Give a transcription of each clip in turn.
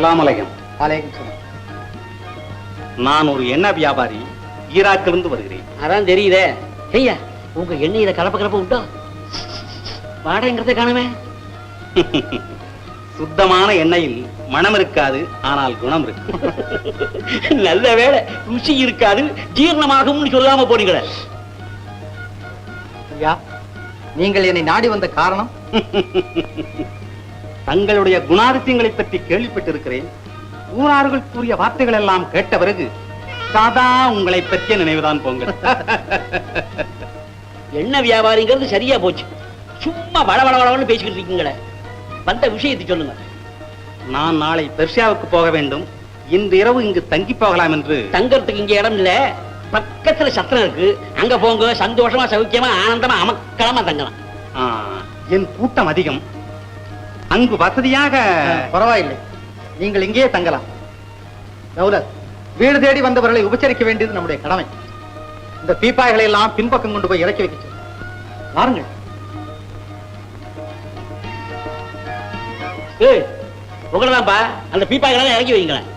சலாம் அலைகம் சலாம். நான் ஒரு எண்ணெய் வியாபாரி ஈராக்கிலிருந்து வருகிறேன். அதான் தெரியுதே. ஐயா உங்க எண்ணெயில கலப்ப கலப்ப உண்டோ? வாடகைங்கிறத காணுமே. சுத்தமான எண்ணெயில் மனம் இருக்காது ஆனால் குணம் இருக்கு. நல்ல வேளை ருசி இருக்காது ஜீரணமாகும்னு சொல்லாம போனீங்களே. நீங்கள் என்னை நாடி வந்த காரணம்? தங்களுடைய குணாதிசயங்களை பற்றி கேள்விப்பட்டிருக்கிறேன். ஊரார்கள் கூறிய வார்த்தைகள் எல்லாம் கேட்ட பிறகு சாதா உங்களை பற்றிய நினைவுதான் போங்கள் எண்ணெய் வியாபாரிங்கிறது சரியா போச்சு. சும்மா வள வள வளவன்னு பேசிக்கிட்டு இருக்கீங்களே. வந்த விஷயத்தை சொல்லுங்க. நான் நாளை பெர்ஷியாவுக்கு போக வேண்டும். இன்று இரவு இங்கு தங்கி போகலாம் என்று. தங்கறதுக்கு இங்க இடம் இல்ல. பக்கத்துல சத்திரம் இருக்கு. அங்க போங்க. சந்தோஷமா சௌக்கியமா ஆனந்தமா அமக்களமா தங்கலாம். என் கூட்டம் அதிகம். அங்கு வசதியாக. பரவாயில்லை. நீங்கள் இங்கேயே தங்கலாம். தௌலத் வீடு தேடி வந்தவர்களை உபச்சரிக்க வேண்டியது நம்முடைய கடமை. இந்த பீப்பாய்களை எல்லாம் பின்பக்கம் கொண்டு போய் இறக்கி வைக்க. வாருங்கள். ஏய் உங்களதான்ப்பா. அந்த பீப்பாய்களை இறக்கி வைங்களேன்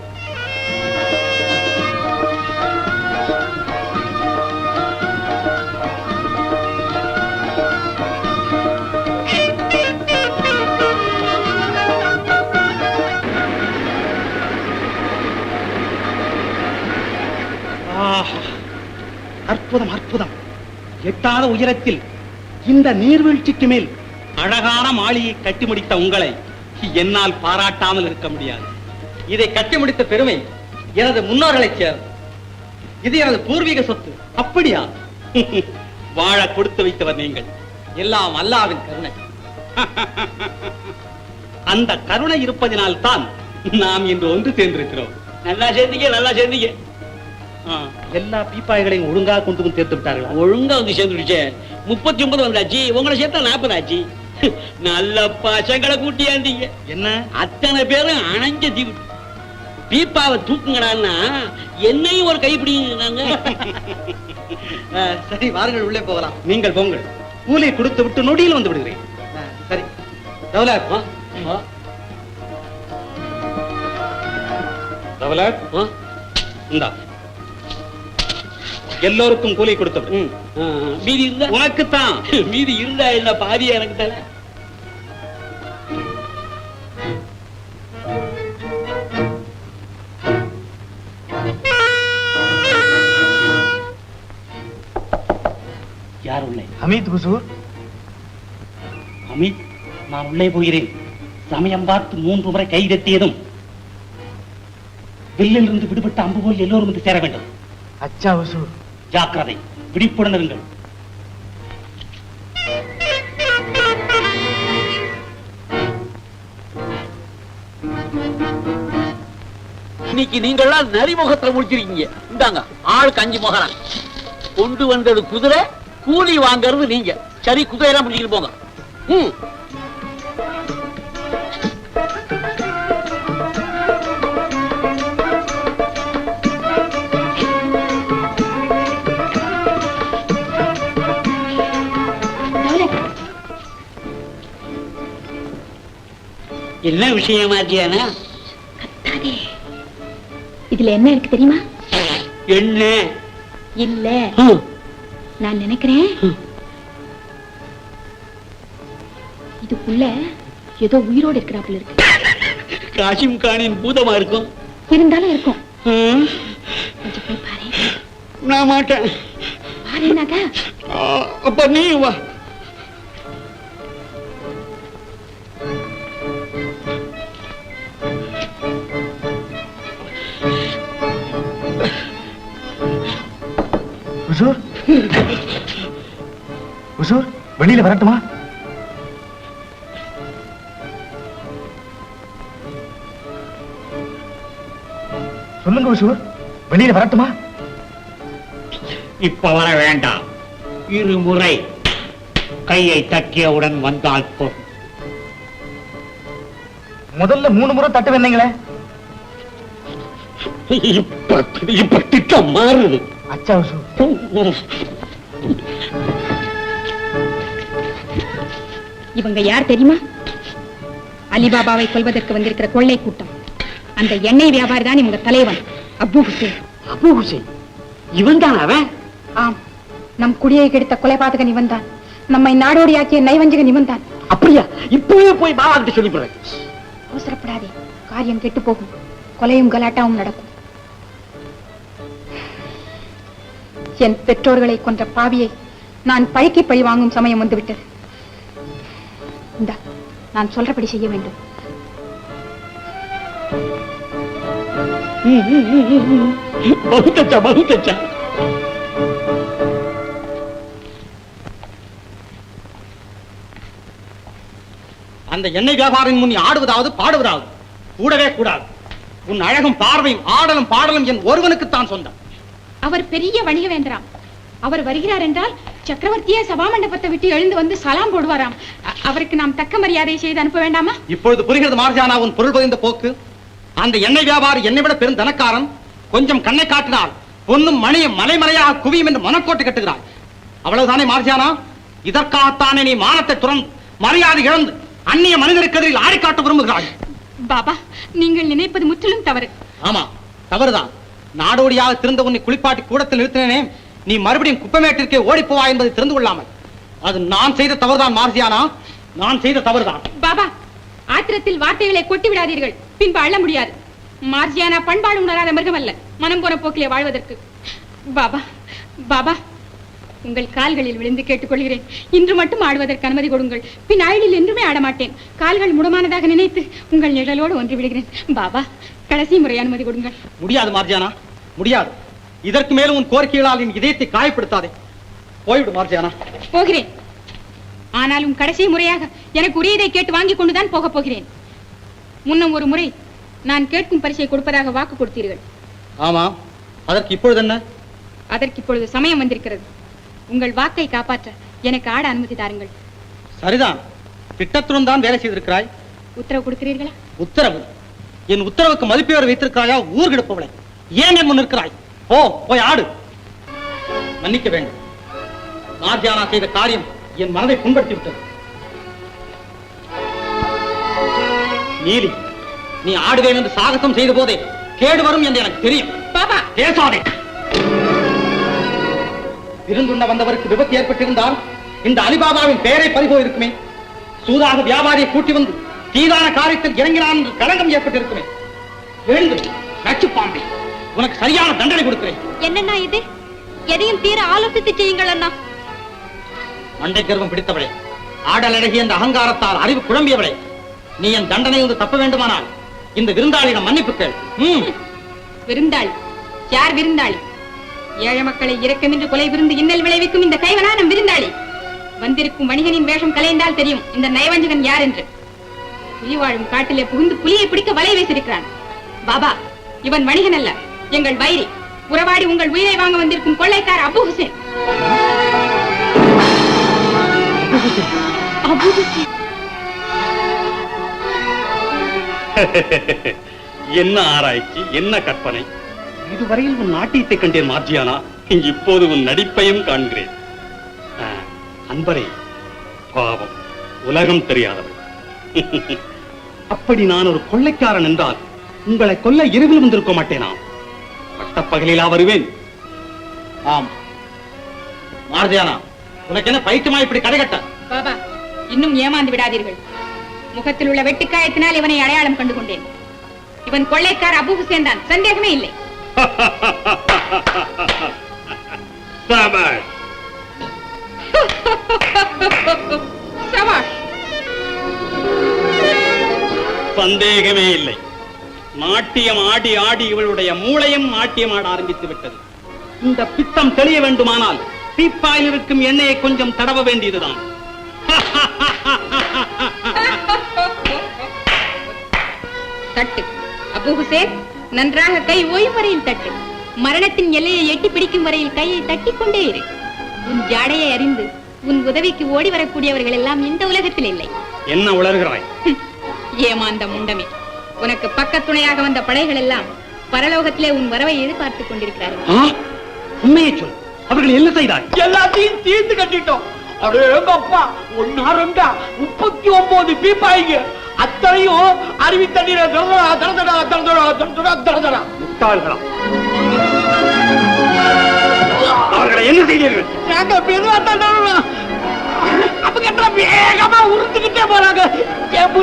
அற்புதம் அற்புதம். எட்டாத உயரத்தில் இந்த நீர்வீழ்ச்சிக்கு மேல் அழகான மாளிகை கட்டி முடித்த உங்களை என்னால் பாராட்டாமல் இருக்க முடியாது. இதை கட்டி முடித்த பெருமை எனது முன்னோர்களை சேரும் இது எனது பூர்வீக சொத்து. அப்படியா? வாழ கொடுத்து வைத்தவர் நீங்கள். எல்லாம் அல்லாவின் கருணை. அந்த கருணை இருப்பதினால் தான் நாம் இன்று ஒன்று சேர்ந்திருக்கிறோம். நல்லா சேர்ந்தீங்க நல்லா சேர்ந்தீங்க. எல்லா பீப்பாய்களையும் ஒழுங்காக கொண்டு வந்து சேர்த்து விட்டார்களா? ஒழுங்கா வந்து சேர்ந்துடுச்சே முப்பத்தி ஒன்பது வந்தாச்சு. உங்களை சேர்த்தா நாற்பது ஆச்சு. நல்ல பசங்களை கூட்டியாந்தீங்க என்ன? அத்தனை பேரும் அணைஞ்ச தீவு பீப்பாவை தூக்குங்கடான்னா என்னையும் ஒரு கைப்பிடிங்கிறாங்க. அஹ், சரி வாருங்கள் உள்ளே போகலாம். நீங்கள் போங்கள். கூலி கொடுத்து விட்டு நொடியில் வந்து விடுகிறேன். சரி. தவலட் ஆ, இந்தா. எல்லோருக்கும் கூலி கொடுத்து விடு. ம், ஆ, ஆ. மீதி இருந்தா? உனக்குத்தான். மீதி இருந்தா என்ன பாதி எனக்கு தல யார் உள்ளே? ஹமீத் குசூர். அமித் நான் உள்ளே போகிறேன். சமயம் பார்த்து மூன்று முறை கை தட்டியதும். வில்லில் இருந்து விடுபட்ட அம்பு போல் எல்லோரும் வந்து சேர வேண்டும். அச்சா குசூர். ஜாக்கிரதை. விழிப்புடன் இருங்கள். இன்னைக்கு நீங்கள்லாம் நரிமுகத்துல முடிச்சிருக்கீங்க இந்தாங்க ஆளுக்கு அஞ்சு முகரம் கொண்டு வந்தது குதிரை கூலி வாங்கறது நீங்க. சரி குதிரை எல்லாம் பிடிச்சிட்டு போங்க. ம். என்ன விஷயமாச்சியானா கத்தாதே. இதுல என்ன இருக்கு தெரியுமா? என்ன? இல்ல. நான் நினைக்கிறேன். இதுக்குள்ள ஏதோ உயிரோடு இருக்கிறாப்புல இருக்கு. காசிம் கானின் பூதமா இருக்கும். இருந்தாலும் இருக்கும். போய் பாரு. நான் மாட்டேன். பாருனாக்கா அப்ப நீ வா. குசூர் குசூர் வெளியில வரட்டுமா? சொல்லுங்க குசூர் வெளியில வரட்டுமா? இப்ப வர வேண்டாம். இருமுறை கையை தட்டியவுடன் வந்தால் போதும். முதல்ல மூணு முறை தட்டு வந்தீங்களே இப்ப இப்ப திட்டம் மாறுது. அச்சா குசூர் இவங்க யார் தெரியுமா? அலிபாபாவை கொல்வதற்கு வந்திருக்கிற கொள்ளை கூட்டம். அந்த எண்ணெய் வியாபாரி தான் இவங்க தலைவன் அபு ஹுசேன். அபு ஹுசேன்? இவன் தான் அவன்? ஆம். நம் குடியை கெடுத்த கொலைபாதகன் இவன் தான் நம்மை நாடோடியாக்கிய நைவஞ்சகன் இவன் தான் அப்படியா? இப்பவே போய் பாபா கிட்ட சொல்லிவிடுறேன். அவசரப்படாதே. காரியம் கெட்டு போகும். கொலையும் கலாட்டாவும் நடக்கும். என் பெற்றோர்களை கொன்ற பாவியை நான் பழிக்கு பழி வாங்கும் சமயம் வந்துவிட்டது. இந்த நான் சொல்றபடி செய்ய வேண்டும். அந்த எண்ணெய் வியாபாரின் முன் ஆடுவதாவது பாடுவதாவது? கூடவே கூடாது. உன் அழகும் பார்வையும் ஆடலும் பாடலும் என் ஒருவனுக்குத்தான் சொந்தம். அவர் பெரிய வணிக வேந்தராம் அவர் வருகிறார் என்றால் சக்கரவர்த்தியே சபா மண்டபத்தை விட்டு எழுந்து வந்து சலாம் போடுவாராம். அவருக்கு நாம் தக்க மரியாதை செய்து அனுப்ப வேண்டாமா? இப்பொழுது புரிகிறது மார்ஜானா உன் பொருள் பதிந்த போக்கு? அந்த எண்ணெய் வியாபாரி என்னை விட பெரும் தனக்காரன். கொஞ்சம் கண்ணை காட்டினால் பொன்னும் மணியும் மலைமலையாக குவியும் என்று மனக்கோட்டை கட்டுகிறாய். அவ்வளவுதானே மார்ஜானா? இதற்காகத்தானே நீ மானத்தை துறந்து மரியாதை இழந்து அந்நிய மனிதருக்கு எதிரில் ஆடி காட்ட விரும்புகிறாய். பாபா நீங்கள் நினைப்பது முற்றிலும் தவறு. ஆமா தவறுதான். நாடோடியாக திருந்த உன்னை குளிப்பாட்டி கூடத்தில் நிறுத்தினேனே நீ மறுபடியும் குப்பமேட்டிற்கே ஓடி போவா என்பதை தெரிந்து கொள்ளாமல். அது நான் செய்த தவறுதான் மார்சியானா? நான் செய்த தவறுதான். பாபா ஆத்திரத்தில் வார்த்தைகளை கொட்டி விடாதீர்கள். பின்பு அள்ள முடியாது. மார்ஜியானா பண்பாடு உணராத மிருகம் அல்ல மனம் போன போக்கிலே வாழ்வதற்கு. பாபா பாபா உங்கள் கால்களில் விழுந்து கேட்டுக்கொள்கிறேன். இன்று மட்டும் ஆடுவதற்கு அனுமதி கொடுங்கள். பின் அயலில் என்றுமே ஆடமாட்டேன். கால்கள் முடமானதாக நினைத்து உங்கள் நிழலோடு ஒன்று விடுகிறேன் பாபா கடைசி முறை அனுமதி கொடுங்கள். முடியாது மார்ஜியானா முடியாது. இதற்கு மேலும் உன் கோரிக்கைகளால் என் இதயத்தை காயப்படுத்தாதே. போய்விடு மார்ஜியானா போகிறேன். ஆனாலும் கடைசி முறையாக எனக்கு உரியதை கேட்டு வாங்கி கொண்டுதான் போகப் போகிறேன். முன்னம் ஒரு முறை நான் கேட்கும் பரிசை கொடுப்பதாக வாக்கு கொடுத்தீர்கள். ஆமா. அதற்கு இப்பொழுது என்ன? அதற்கு இப்பொழுது சமயம் வந்திருக்கிறது. உங்கள் வாக்கை காப்பாற்ற எனக்கு ஆட அனுமதி தாருங்கள். சரிதான். திட்டத்துடன் தான் வேலை செய்திருக்கிறாய். உத்தரவு கொடுக்கிறீர்களா? உத்தரவு. என் உத்தரவுக்கு மதிப்பேறு வைத்திருக்கிறாயா ஊர் கெடுப்பவளை ஏன் என் முன் இருக்கிறாய் போ போய் ஆடு. மன்னிக்க வேண்டும். மார்ஜியானா செய்த காரியம் என் மனதை புண்படுத்தி விட்டது நீலி நீ ஆடுவேன் என்று சாகசம் செய்த போதே கேடு வரும் என்று எனக்கு தெரியும். பாபா! பேசாதே. விருந்துண்ண வந்தவருக்கு விபத்து ஏற்பட்டிருந்தால் இந்த அலிபாபாவின் பெயரை பறிபோய் இருக்குமே சூதாக வியாபாரியை கூட்டி வந்து தீதான காரியத்தில் இறங்கினான் என்று களங்கம் ஏற்பட்டிருக்குமே. எழுந்து நச்சு பாம்பே உனக்கு சரியான தண்டனை கொடுக்கிறேன். என்னண்ணா இது? எதையும் தீர ஆலோசித்து செய்யுங்கள் அண்ணா. மண்டை கர்வம் பிடித்தவளே ஆடல் அழகி என்ற அகங்காரத்தால் அறிவு குழம்பியவளே நீ என் தண்டனையிலிருந்து தப்ப வேண்டுமானால் இந்த விருந்தாளிடம் மன்னிப்பு கேள். விருந்தாளி யார் விருந்தாளி? ஏழை மக்களை இரக்கமின்றி கொலை விருந்து இன்னல் விளைவிக்கும் இந்த கைவனானம் விருந்தாளி. வந்திருக்கும் வணிகனின் வேஷம் கலைந்தால் தெரியும் இந்த நயவஞ்சகன் யார் என்று. புலி வாழும் காட்டிலே புகுந்து புலியை பிடிக்க வலை வைத்திருக்கிறான். பாபா இவன் வணிகன் அல்ல. எங்கள் வைரி உறவாடி உங்கள் உயிரை வாங்க வந்திருக்கும் கொள்ளைக்கார் அபு ஹுசேன். அபு ஹுசேன். என்ன ஆராய்ச்சி என்ன கற்பனை? இதுவரையில் உன் நாட்டியத்தை கண்டேன் மாற்றியானா இப்போது உன் நடிப்பையும் காண்கிறேன். அன்பரே பாவம் உலகம் தெரியாதவள். அப்படி நான் ஒரு கொள்ளைக்காரன் என்றால் உங்களை கொல்ல இரவில் வந்திருக்க மாட்டேனா? பட்டப்பகலிலா வருவேன். ஆம். மார்ஜியானா உனக்கு என்ன பைத்தியமா இப்படி கடைகட்ட பாபா இன்னும் ஏமாந்து விடாதீர்கள். முகத்தில் உள்ள வெட்டுக்காயத்தினால் இவனை அடையாளம் கண்டு கொண்டேன் இவன் கொள்ளைக்கார அபு ஹுசேன் தான். சந்தேகமே இல்லை. சபாஷ் சபாஷ் சந்தேகமே இல்லை. நாட்டியம் ஆடி ஆடி இவளுடைய மூளையும் நாட்டியம் ஆட ஆரம்பித்து விட்டது. இந்த பித்தம் தெளிய வேண்டுமானால் தீப்பாயில் இருக்கும் எண்ணெயை கொஞ்சம் தடவ வேண்டியதுதான். தட்டு. அபு ஹுசேன் நன்றாக கை ஓயும் வரையில் தட்டு. மரணத்தின் எல்லையை எட்டி பிடிக்கும் வரையில் கையை தட்டிக் கொண்டே இரு. உன் ஜாடையை அறிந்து உன் உதவிக்கு ஓடி வரக்கூடியவர்கள் எல்லாம் இந்த உலகத்தில் இல்லை. என்ன உளறுகிறாய்? ஏமாந்த முண்டமே உனக்கு பக்கத்துணையாக வந்த படைகள் எல்லாம் பரலோகத்திலே உன் வரவை எதிர்பார்த்துக் கொண்டிருக்கிறார்கள்? உண்மையை சொல் அவர்கள் என்ன செய்தாய் எல்லாத்தையும் தீர்த்து கட்டிட்டோம் அப்பா ஒன்னா ரெண்டா முப்பத்தி ஒன்பது பீப்பாய்ங்க அத்தனையும் அருவி தண்ணீரை தரதடா தரதடா தரதடா தரதடா தரதடா முட்டாள்களா அவர்களை என்ன செய்தீர்கள் நாங்க தான் தரணும் வேகமா உருந்துகிட்டே போறாங்க? என்